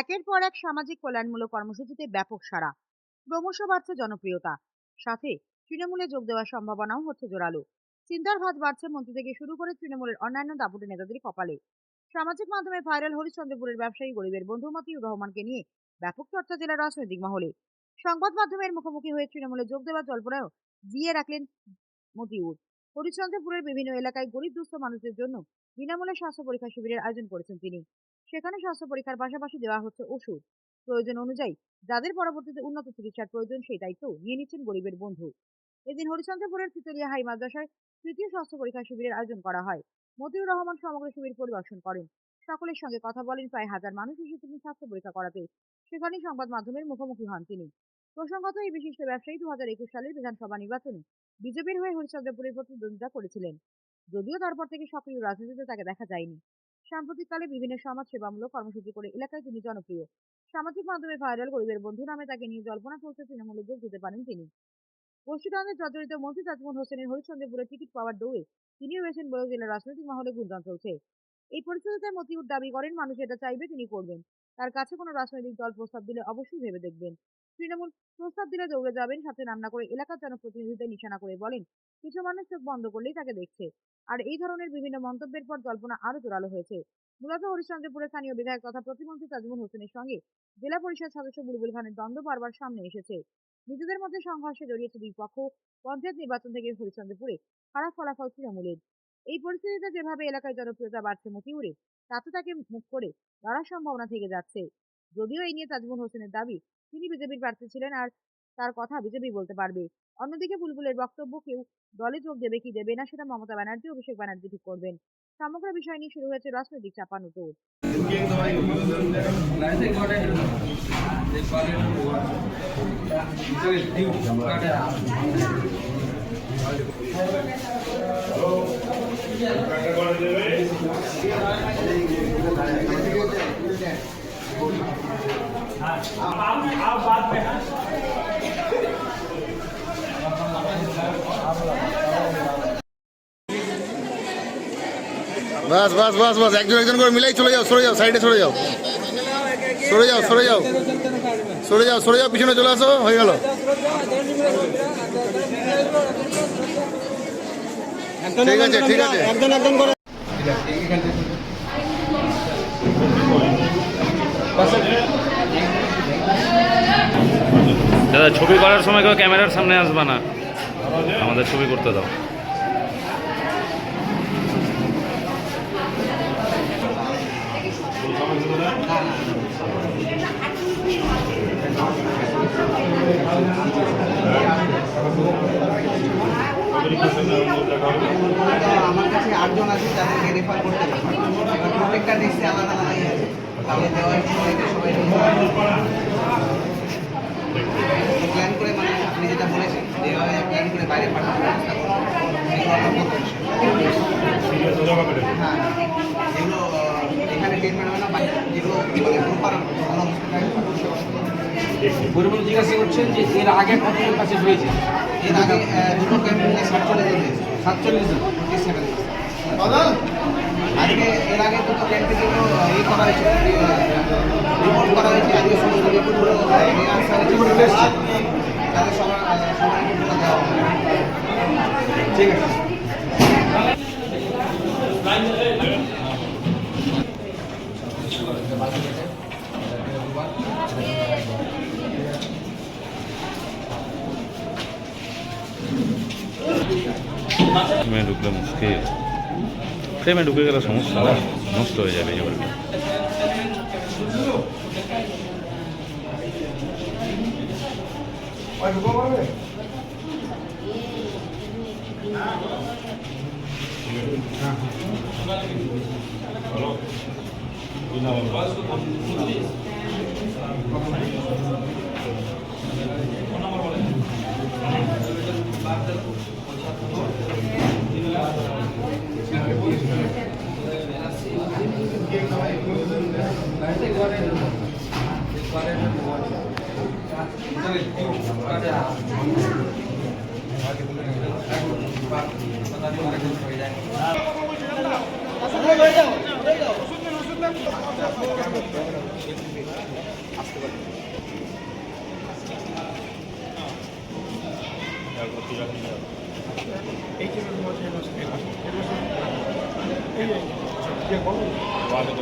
একের পর এক সামাজিক কল্যাণমূলক কর্মসূচিতে ব্যাপক সাড়া। ক্রমশ বাড়ছে জনপ্রিয়তা। সাথে তৃণমূলে যোগ দেওয়ার সম্ভাবনাও হচ্ছে জোরালো। চিন্তার ভাত বাড়ছে মন্ত্রী থেকে শুরু করে তৃণমূলের অন্যান্য দাপুটে নেতাদের কপালে। সামাজিক মাধ্যমে ভাইরাল হরিশ্চন্দ্রপুরের ব্যবসায়ী গরিবের বন্ধু মতিউর রহমানকে নিয়ে ব্যাপক চর্চা জেলার রাজনৈতিক মহলে। সংবাদ মাধ্যমের মুখোমুখি হয়ে তৃণমূলে যোগ দেওয়ার জল্পনাও জিয়ে রাখলেন মতিউর। হরিশ্চন্দ্রপুরের বিভিন্ন এলাকায় গরিব দুস্থ মানুষদের জন্য বিনামূল্যে স্বাস্থ্য পরীক্ষা শিবিরের আয়োজন করেছেন তিনি। সেখানে স্বাস্থ্য পরীক্ষার পাশাপাশি দেওয়া হচ্ছে ওষুধ। প্রয়োজন অনুযায়ী যাদের পরবর্তীতে উন্নত চিকিৎসার প্রয়োজন, সেই দায়িত্ব নিয়ে নিচ্ছেন গরিবের বন্ধু। এদিন হরিচন্দ্রপুরের তিতলিয়া হাই মাদ্রাসায় তৃতীয় স্বাস্থ্য পরীক্ষা শিবিরের আয়োজন করা হয়। মতিউর রহমান সমগ্র শিবির পরিদর্শন করেন। সকলের সঙ্গে কথা বলেন প্রায় হাজার মানুষ এসেছিলেন স্বাস্থ্য পরীক্ষা করাতে। সেখানেই সংবাদ মাধ্যমের মুখোমুখি হন তিনি। প্রসঙ্গত, এই বিশিষ্ট ব্যবসায়ী দু হাজার একুশ সালের বিধানসভা নির্বাচনে বিজেপির হয়ে হরিচন্দ্রপুরের প্রতিদ্বন্দ্বিতা করেছিলেন। যদিও তারপর থেকে সক্রিয় রাজনীতিতে তাকে দেখা যায়নি। সাম্প্রতিককালে বিভিন্ন সমাজ সেবামূলক কর্মসূচি করে এলাকায় তিনি জনপ্রিয়। সামাজিক মাধ্যমে ভাইরাল গরিবের বন্ধু নামে তাকে নিয়ে জল্পনা চলছে তৃণমূলে যোগ দিতে পারেন তিনি। গোষ্ঠীদ্বন্দ্বে জর্জরিত মন্ত্রী তাজমুল হোসেনের হরিচন্দ্রপুরে টিকিট পাওয়ার দৌড়ে তিনিও রয়েছেন বলে জেলার রাজনৈতিক মহলে গুঞ্জন চলছে। এই পরিস্থিতিতে মতিউর দাবি করেন, মানুষ এটা চাইবে, তিনি করবেন। তার কাছে কোনো রাজনৈতিক দল প্রস্তাব দিলে অবশ্যই ভেবে দেখবেন। তৃণমূল প্রস্তাব দিলে দৌড়ে যাবেন, সাথে নাম না করে এলাকার জনপ্রতিনিধিদের নিশানা করে বলেন, কিছু মানুষ চোখ বন্ধ করলেই তাকে দেখছে। আর এই ধরনের বিভিন্ন মন্তব্যের পর জল্পনা আরও জোরালো হয়েছে। মূলত হরিশ্চন্দ্রপুরের স্থানীয় বিধায়ক তথা প্রতিমন্ত্রী তাজমুল হোসেনের সঙ্গে জেলা পরিষদ সদস্য বুলবুল খানের দ্বন্দ্ব বারবার সামনে এসেছে। নিজেদের মধ্যে সংঘর্ষে জড়িয়েছে দুই পক্ষ। পঞ্চায়েত নির্বাচন থেকে হরিশ্চন্দ্রপুরে খারাপ ফলাফল তৃণমূলের। এই পরিস্থিতিতে যেভাবে এলাকায় জনপ্রিয়তা বাড়ছে মতিউরে তাতে তাকে মুখ করে লড়ার সম্ভাবনা থেকে যাচ্ছে। যদিও এই নিয়ে তাজমুল হোসেনের দাবি, তিনি বিজেপির প্রার্থী ছিলেন আর তার কথা বিজেপি বলতে পারবে। অন্যদিকে বুলবুলের বক্তব্য, কেউ দলে যোগ দেবে কি দেবে না, সেটা মমতা ব্যানার্জি, অভিষেক ব্যানার্জি ঠিক করবেন। সমগ্র বিষয় নিয়ে শুরু হয়েছে রাজনৈতিক বাস বাস বাস বাস, একজন একজন করে মিলাই চলে যাও, সরে যাও সাইডে সরে যাও। সরে যাও সরে যাও। সরে যাও সরে যাও, পিছনে চলে আসো, হয়ে গেল। ঠিক আছে ঠিক আছে। একজন একজন করে দাদা ছবি করার সময় কেউ ক্যামেরার সামনে আসবে না। আমাদের ছবি করতে দাও। আমার কাছে আটজন আছে যাদেরকে রেফার করতে এবার প্রত্যেকটা ডিস্টে আলাদা আলাদাই আছে। তাহলে দেওয়ার সবাই প্ল্যান করে মানে আপনি যেটা বলেছেন যেভাবে প্ল্যান করে বাইরে পাঠানোর হ্যাঁ যেগুলো এখানে ট্রিটমেন্ট হবে না যেগুলো মানে প্রপার হসপিটালে পরিবার জিজ্ঞাসা করছেন যে এর আগে কতজন কাছে হয়েছে? এর আগে দুটো ক্যাম্প মিলে সাতচল্লিশ হয়েছে সাতচল্লিশ জন। আজকে এর আগে দুটো ক্যাম্পে যেগুলো ইয়ে করা হয়েছে রিপোর্ট করা হয়েছে আজকে সমস্ত রিপোর্টগুলো নিয়ে আসা হয়েছে তাদের সবার দেওয়া ঠিক আছে। প্রেমে ঢুকলে মুশকিল প্রেমে ঢুকে গেলে সমস্যা না নষ্ট হয়ে যাবে এবার Hello. হ্যাঁ, হ্যাঁ।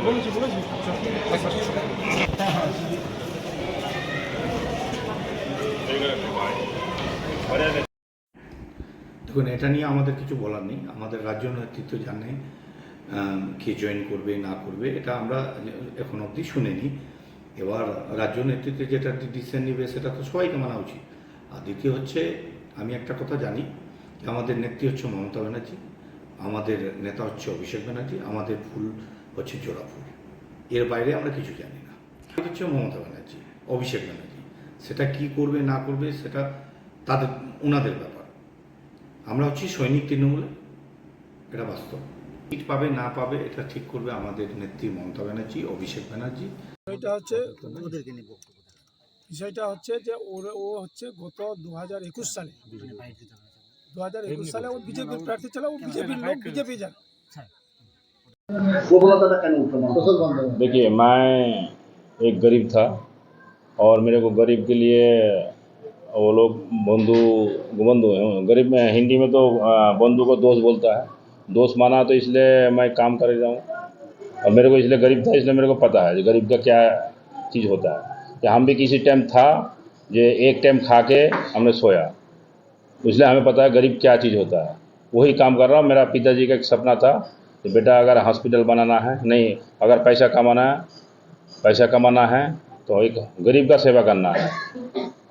모르지 모르지 저희가 দেখুন, এটা নিয়ে আমাদের কিছু বলার নেই। আমাদের রাজ্য নেতৃত্ব জানে কে জয়েন করবে, না করবে। এটা আমরা এখন অবধি শুনিনি। এবার রাজ্য নেতৃত্বে যেটা ডিসিশন নেবে, সেটা তো সবাইকে মানা উচিত। আর দ্বিতীয় হচ্ছে, আমি একটা কথা জানি, যে আমাদের নেত্রী হচ্ছে মমতা ব্যানার্জি, আমাদের নেতা হচ্ছে অভিষেক ব্যানার্জি, আমাদের ফুল হচ্ছে জোড়া ফুল। এর বাইরে আমরা কিছু জানি না। হচ্ছে মমতা ব্যানার্জি, অভিষেক ব্যানার্জি। সেটা কি করবে, না করবে, সেটা তাদের ওনাদের ব্যাপার আমরা হচ্ছি সৈনিক তৃণমূলে এটা বাস্তব সিট পাবে না পাবে এটা ঠিক করবে আমাদের নেত্রী মমতা ব্যানার্জি অভিষেক ব্যানার্জি বিষয়টা হচ্ছে বিষয়টা হচ্ছে যে ওর ও হচ্ছে গত দু হাজার একুশ সালে দু হাজার একুশ সালে ও বিজেপির প্রার্থী ছিল ও বিজেপির লোক বিজেপি যান প্রবণতাটা কেন উঠলো না देखिए मैं एक गरीब था और मेरे को गरीब के लिए वो लोग बंधु बंधु हैं, गरीब में, हिंदी में तो बंधु को दोस्त बोलता है। दोस्त माना तो इसलिए मैं काम कर रहा हूँ। और मेरे को इसलिए गरीब था, इसलिए मेरे को पता है गरीब का क्या चीज़ होता है। कि हम भी किसी टाइम था जो एक टाइम खा के हमने सोया। इसलिए हमें पता है गरीब क्या चीज़ होता है। वही काम कर रहा हूँ, मेरा पिताजी का एक सपना था कि बेटा अगर हॉस्पिटल बनाना है, नहीं, अगर पैसा कमाना है, पैसा कमाना है तो एक गरीब का सेवा करना है।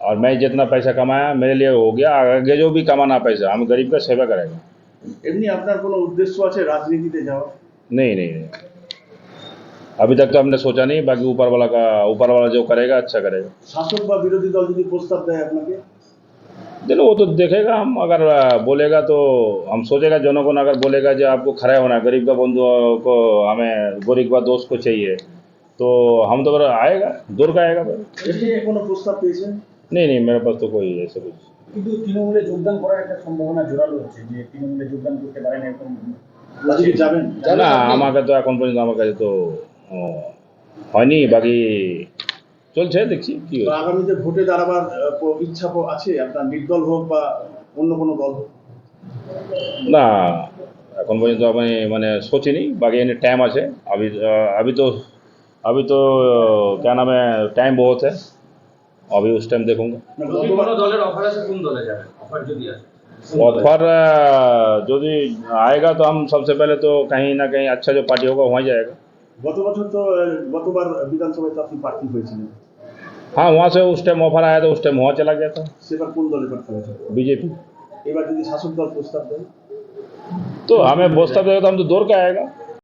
और मैं जितना पैसा कमाया मेरे लिए हो गया आगे जो भी कमाना पैसा हम गरीब का सेवा करेंगे এমনি আপনার কোনো উদ্দেশ্য আছে রাজনীতিতে যাওয়ার नहीं नहीं नहीं अभी तक तो हमने सोचा नहीं बाकी ऊपर वाला का ऊपर वाला जो करेगा अच्छा करेगा শাসক বা বিরোধী দল যদি প্রস্তাব দেয় আপনাকে चलो वो तो देखेगा हम अगर आ, बोलेगा तो हम सोचेगा जनगण अगर बोलेगा जो आपको खड़ा होना है गरीब का बंधु को हमें गरीब का दोस्त को चाहिए तो हम तो फिर आएगा दूर का आएगा फिर এর থেকে কোনো প্রস্তাব পেয়েছেন नहीं नहीं मेरे पास तो कोई ऐसा कुछ কিন্তু তৃণমূলে যোগদান করার একটা সম্ভাবনা জোরালো হচ্ছে যে তৃণমূলে যোগদান করতে পারেন এরকম আজকে যাবেন না আমাকে তো এখন পর্যন্ত আমার কাছে তো ও, হয়নি বাকি চলছে দেখছি কি তো হচ্ছে আগামীতে ভোটে দাঁড়াবার আহ, প- ইচ্ছা প- আছে আপনার নির্দল হোক বা অন্য কোনো দল হোক না এখন পর্যন্ত আমি মানে সোচিনি বাকি এনে टाइम আছে अभी अभी तो अभी तो क्या नाम है टाइम बहुत है अभी उस टाइम देखूंगा না, যদি গতবার- কোনো দলের অফার আছে কোন দলে যাবেন অফার যদি আসে ऑफर यदि आएगा तो हम सबसे पहले तो कहीं ना कहीं अच्छा जो पार्टी होगा वहीं जाएगा গত বছর তো আহ, গতবার বিধানসভায় তো আপনি প্রার্থী হয়েছিলেন हाँ वहाँ से उस टाइम ऑफर आया तो उस टाइम वहाँ चला गया था সেবার কোন দলে প্রার্থী হয়েছিল बीजेपी এবার যদি শাসক দল প্রস্তাব দেয় तो हमें प्रस्ताव देगा तो हम तो दौड़ के आएगा